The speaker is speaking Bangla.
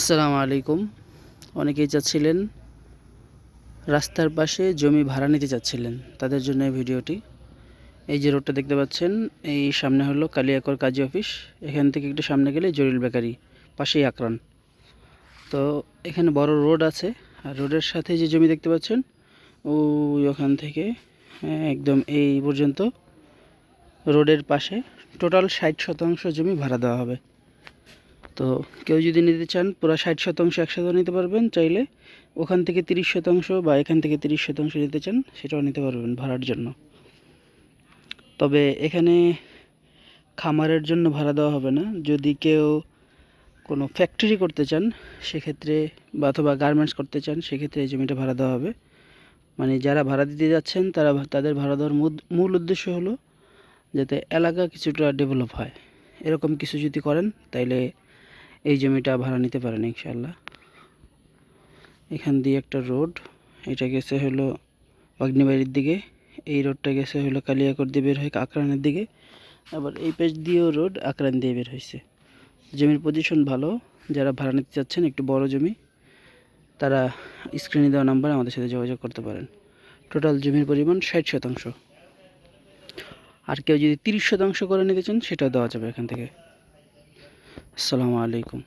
আসসালামু আলাইকুম। অনেকেই চাচ্ছিলেন রাস্তার পাশে জমি ভাড়া নিতে চাচ্ছিলেন তাদের জন্য এই ভিডিওটি। এই যে রোডটা দেখতে পাচ্ছেন এই সামনে হলো কালিয়াকর কাজী অফিস। এখান থেকে একটু সামনে গেলে জরিল বেকারি পাশেই আকরান। তো এখানে বড় রোড আছে আর রোডের সাথে যে জমি দেখতে পাচ্ছেন ওই ওখান থেকে হ্যাঁ, একদম এই পর্যন্ত রোডের পাশে টোটাল ষাট শতাংশ জমি ভাড়া দেওয়া হবে। তো কেউ যদি নিতে চান, পুরো ষাট শতাংশ একসাথে নিতে পারবেন চাইলে। ওখান থেকে তিরিশ শতাংশ বা এখান থেকে তিরিশ শতাংশ নিতে চান, সেটাও নিতে পারবেন ভাড়ার জন্য। তবে এখানে খামারের জন্য ভাড়া দেওয়া হবে না। যদি কেউ কোনো ফ্যাক্টরি করতে চান, সেক্ষেত্রে বা অথবা গার্মেন্টস করতে চান, সেক্ষেত্রে এই জমিটা ভাড়া দেওয়া হবে। মানে যারা ভাড়া দিতে যাচ্ছেন, তারা তাদের ভাড়া দেওয়ার মূল- মূল উদ্দেশ্য হলো যাতে এলাকা কিছুটা ডেভেলপ হয়। এরকম কিছু যদি করেন, তাইলে এই জমিটা ভাড়া নিতে পারেন ইনশাল্লাহ এখান দিয়ে একটা রোড, এটা গেছে হলো অগ্নিবাড়ির দিকে, এই রোডটা গেছে হলো কালিয়াকর দিয়ে বের হয়ে আকরানের দিকে, আবার এই পেজ দিয়েও রোড আকরান দিয়ে বের হয়েছে। জমির পজিশন ভালো, যারা ভাড়া নিতে চাচ্ছেন একটু বড় জমি, তারা স্ক্রিনে দেওয়া নাম্বার আমাদের সাথে যোগাযোগ করতে পারেন। টোটাল জমির পরিমাণ ষাট শতাংশ। আর কেউ যদি তিরিশ শতাংশ করে নিতে চান, সেটাও দেওয়া যাবে এখান থেকে। আসসালামু আলাইকুম।